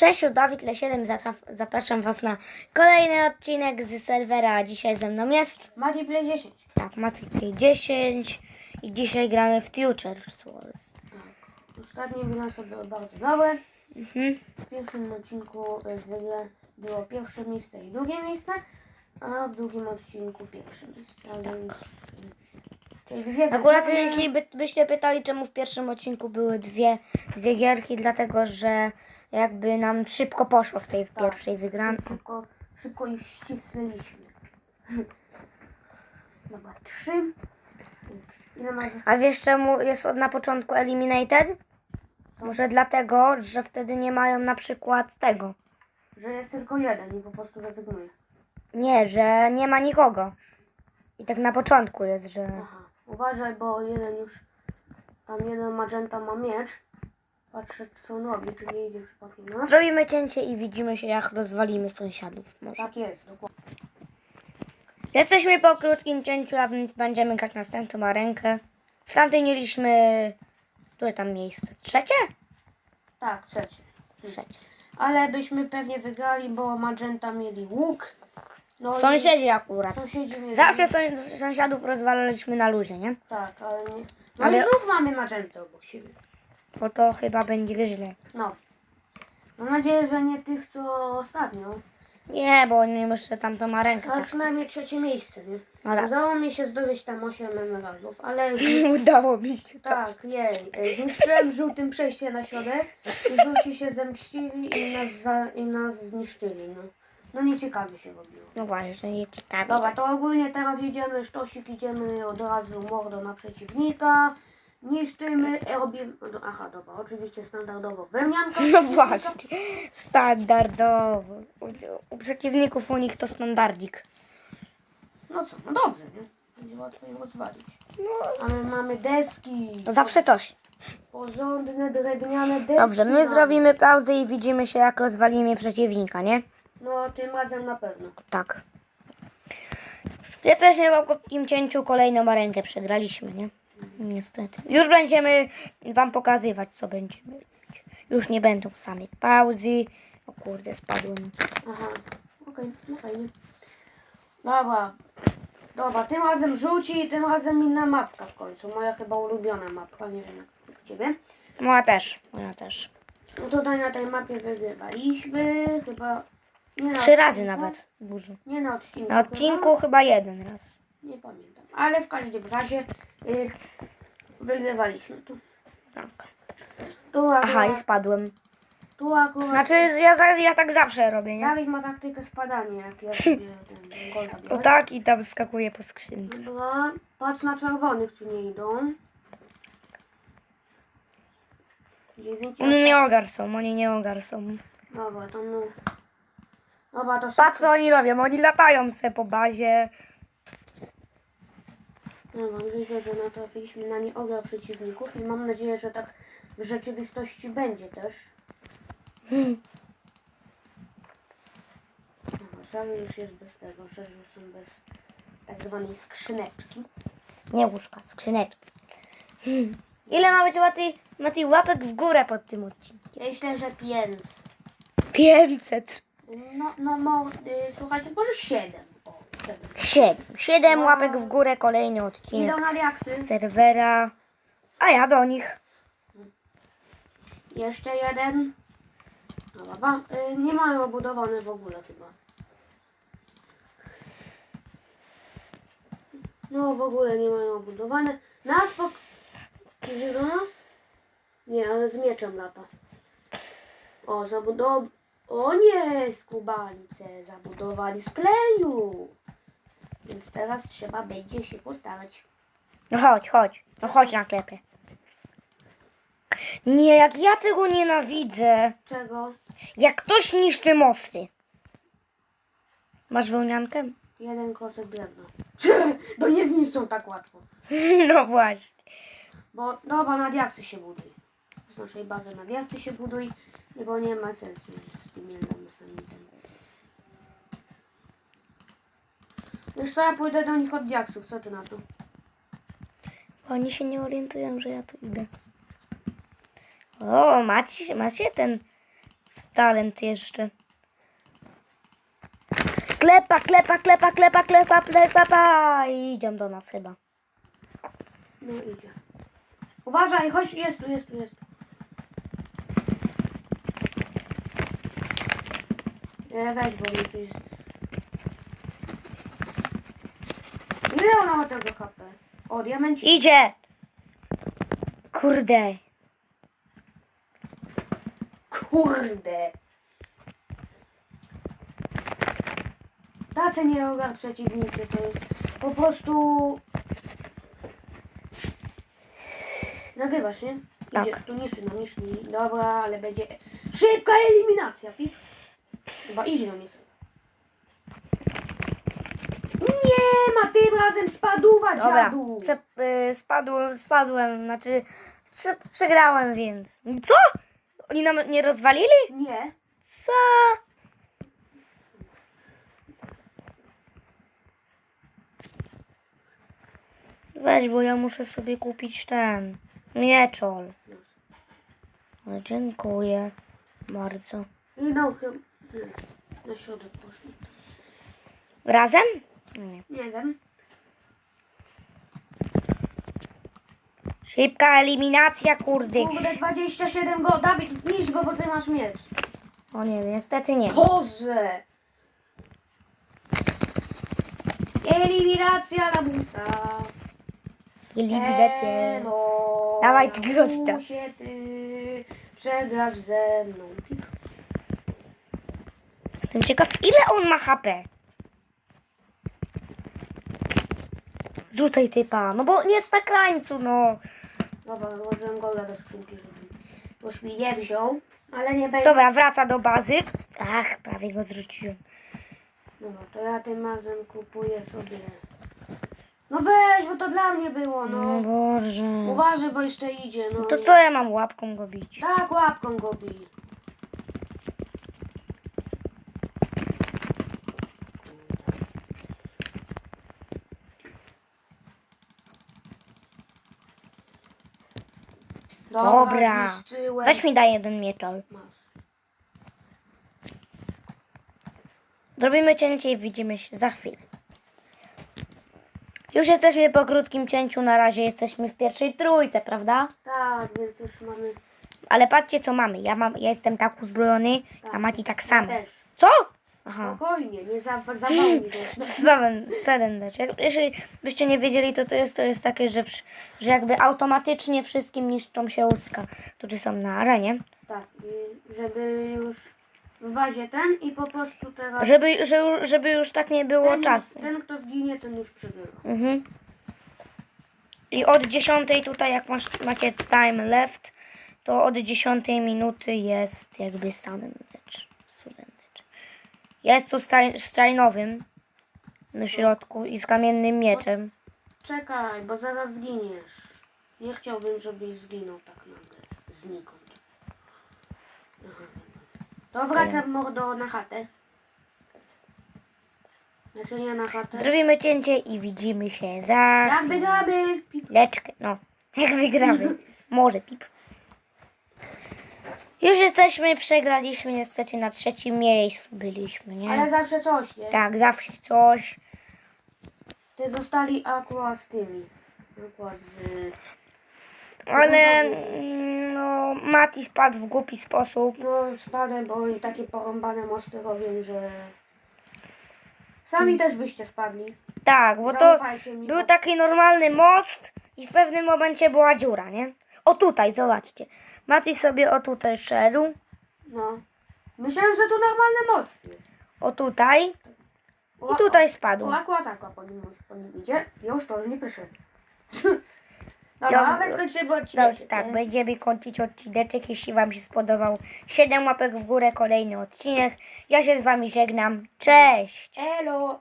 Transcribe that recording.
Cześć, Dawid Le7, Zasza- zapraszam Was na kolejny odcinek z serwera. Dzisiaj ze mną jest, Macie Play 10. tak, Maciej 10 i dzisiaj gramy w Future Wars. Tak. Ostatnie bilanse były bardzo dobre. Mhm. W pierwszym odcinku w grze było pierwsze miejsce i drugie miejsce, a w drugim odcinku pierwsze miejsce. Więc, y, czyli dwie Tak. Akurat wygrane. jeśli by, byście pytali, czemu w pierwszym odcinku były dwie, dwie gierki, dlatego że jakby nam szybko poszło w tej Tak. pierwszej wygranej. Szybko, szybko ich ścisnęliśmy. Dobra, trzy. A wiesz czemu jest od na początku Eliminated? Może dlatego, że wtedy nie mają na przykład tego. Że jest tylko jeden i po prostu rezygnuję. Nie, że nie ma nikogo. I tak na początku jest, że... Aha, uważaj, bo jeden już, tam jeden magenta ma miecz. Patrzę, co on robi, czy nie idzie przypadkiem na nas. Zrobimy cięcie i widzimy się, jak rozwalimy sąsiadów. Może. Tak jest, dokładnie. Jesteśmy po krótkim cięciu, a więc będziemy grać następną arenkę. W tamtej mieliśmy... Które tam miejsce? Trzecie? Tak, trzecie. Trzecie. Ale byśmy pewnie wygrali, bo magenta mieli łuk. No i Sąsiedzi akurat. Sąsiedzi mieli Zawsze sąs- sąsiadów rozwalaliśmy na luzie, nie? Tak, ale nie. No Ale- i znów mamy magentę obok siebie. Bo to chyba będzie źle. No. Mam nadzieję, że nie tych, co ostatnio. Nie, bo nie muszę tamtą arenkę. Ale Tak. przynajmniej trzecie miejsce, nie? No tak. Udało mi się zdobyć tam 8 emeraldów, ale Udało mi się. Tak, jej. E, Zniszczyłem żółtym przejście na środek i żółci się zemścili i nas, za, i nas zniszczyli. No, no nieciekawie się robiło. No właśnie, nie ciekawe. Dobra, to ogólnie teraz idziemy, sztosik, idziemy od razu mordo na przeciwnika. Niszczymy, e, robimy... no do- Aha, dobra, oczywiście standardowo wełnianka. No właśnie, standardowo. U, u przeciwników u nich to standardzik. No co, no dobrze, nie? Będzie łatwo ją rozwalić. No, Ale mamy deski. zawsze coś. Porządne, drewniane deski. Dobrze, my mamy. zrobimy pauzę i widzimy się, jak rozwalimy przeciwnika, nie? No, tym razem na pewno. Tak. Jesteśmy po krótkim cięciu, kolejną rękę przegraliśmy, nie? Niestety. Już będziemy wam pokazywać, co będziemy robić. Już nie będą same pauzy. O kurde, spadłem. Aha, okej, no fajnie. Dobra, dobra, tym razem rzuci i tym razem inna mapka w końcu. Moja chyba ulubiona mapka, nie wiem jak u Ciebie. Moja też, moja też. No tutaj na tej mapie wygrywaliśmy, chyba... Nie na Trzy razy odcinku. nawet. Dużo. Nie na odcinku. Na odcinku chyba jeden raz. Chyba. Nie pamiętam, ale w każdym razie y, wygrywaliśmy tu. Tak. Tu akurat, Aha, i spadłem. tu akurat Znaczy, ja, za- ja tak zawsze robię, nie? Dawid ma taktykę spadania, jak ja sobie ten, golda O biorę. tak i tam skakuje po skrzynce. Dobra, patrz na czerwonych, czy nie idą. Dziewięć. Oni nie ogar są, oni nie ogar są. Dobra, to no. Dobra, to Patrz co oni robią, oni latają se po bazie. Dobra, widzę, że natrafiliśmy na nieogra przeciwników i mam nadzieję, że tak w rzeczywistości będzie też. Dobra, żalu już jest bez tego, że są bez tak zwanej skrzyneczki. Nie łóżka, skrzyneczki. Ile ma być Mati, Mati łapek w górę pod tym odcinkiem? Myślę, że pięć. 500. No, no, no, y, słuchajcie, może siedem. Siedem. 7. 7 łapek w górę, kolejny odcinek Idą na reakcje. serwera. A ja do nich. Jeszcze jeden. Dobra, y, nie mają obudowane w ogóle chyba. No w ogóle nie mają obudowane. Na spok... Idzie do nas? Nie, ale z mieczem lata. O, zabudow... O nie, skubanice zabudowali z kleju. Więc teraz trzeba będzie się postarać. No chodź, chodź. No chodź na klepie. Nie, jak ja tego nienawidzę. Czego? Jak ktoś niszczy mosty. Masz wełniankę? Jeden klocek drewna. To nie zniszczą tak łatwo. No właśnie. Bo dobra, na diaksy się buduj. Z naszej bazy na diaksy się buduj, bo nie ma sensu z tymi lamusami. Wiesz co, ja pójdę do nich od diaksów, co ty na to? Oni się nie orientują, że ja tu idę. O, macie, macie ten talent jeszcze. Klepa, klepa, klepa, klepa, klepa, klepa, pa. I idą do nas chyba. No idzie. Uważaj, chodź, jest tu, jest tu, jest tu. Nie, weź, bo mi tu jest... Ile ona ma tego HP? O. Idzie! Kurde. Kurde. Tacy nie ogar przeciwnicy, to jest po prostu... Nagrywasz, nie? Tak. Idzie, tu niszczy, no niszczy. Dobra, ale będzie szybka eliminacja, pip. Chyba idzie do nich. Nie ma tym razem spaduwa, Dobra, dziadu. prze, y, spadłem, spadłem, znaczy prze, przegrałem, więc. Co? Oni nam nie rozwalili? Nie. Co? Weź, bo ja muszę sobie kupić ten mieczol. No, dziękuję bardzo. I nie, Na środek poszli. Razem? Nie. Nie wiem. Szybka eliminacja, kurde. Kurde, 27 go. Dawid, niż go, bo ty masz miecz. O nie, niestety nie. Boże! Eliminacja na busa. Eliminacja. Elo, Dawaj, ty gościa. lamusie, ty przegrasz ze mną. Jestem ciekaw, ile on ma HP. Rzucaj typa, no bo nie jest na krańcu, no. Dobra, włożyłem gola do skrzynki, żeby boś mi nie wziął, ale nie będzie. Dobra, wraca do bazy. Ach, prawie go zrzuciłem. Dobra, to ja tym razem kupuję sobie. No weź, bo to dla mnie było, No no. Boże. Uważaj, bo jeszcze idzie, no. To co ja mam łapką go bić? Tak, łapką go bij. Dobra. zniszczyłem. Weź mi daj jeden mieczol. Masz. Zrobimy cięcie i widzimy się za chwilę. Już jesteśmy po krótkim cięciu, na razie jesteśmy w pierwszej trójce, prawda? Tak, więc już mamy... Ale patrzcie co mamy. Ja mam, ja jestem tak uzbrojony, a Mati tak samo. też. Co? Aha. Spokojnie, nie za, zawolnij go. Dać. Jak- Jeśli byście nie wiedzieli, to to jest, to jest takie, że, wsz- że jakby automatycznie wszystkim niszczą się łuska, którzy są na arenie. Tak, i żeby już w bazie ten i po prostu teraz... Żeby, że, żeby już tak nie było ten, czasu. ten, kto zginie, ten już przegrywa. Mhm. I od 10 tutaj, jak masz, macie time left, to od 10 minuty jest jakby sudden. Sudden damage. Jest tu stra- strajnowym na środku i z kamiennym mieczem. Czekaj, bo zaraz zginiesz. Nie chciałbym, żebyś zginął tak nagle. Znikąd. To wracam mordo na chatę. Znaczy nie na chatę. Zrobimy cięcie i widzimy się za Jak wygramy! Pip. chwileczkę. No, jak wygramy. Może pip. Już jesteśmy, przegraliśmy niestety na trzecim miejscu byliśmy, nie? Ale zawsze coś, nie? Tak, zawsze coś. Ty zostali akurat z tymi. Z... Ale mm, no, Mati spadł w głupi sposób. No spadłem, bo oni takie porąbane mosty robią, że... Sami też byście spadli. Tak, bo to Zaufajcie mi, był bo- taki normalny most i w pewnym momencie była dziura, nie? O tutaj, zobaczcie. Mati sobie o tutaj szedł. No. Myślałem, że to normalny most jest. O tutaj. O, I tutaj spadł. O, akurat tak, po nim, po nim idzie i ostrożnie proszę. Dobra, więc kończymy odcinek. Dobrze, tak, będziemy kończyć odcineczek. Jeśli Wam się spodobał, 7 łapek w górę, kolejny odcinek. Ja się z Wami żegnam. Cześć! Elo!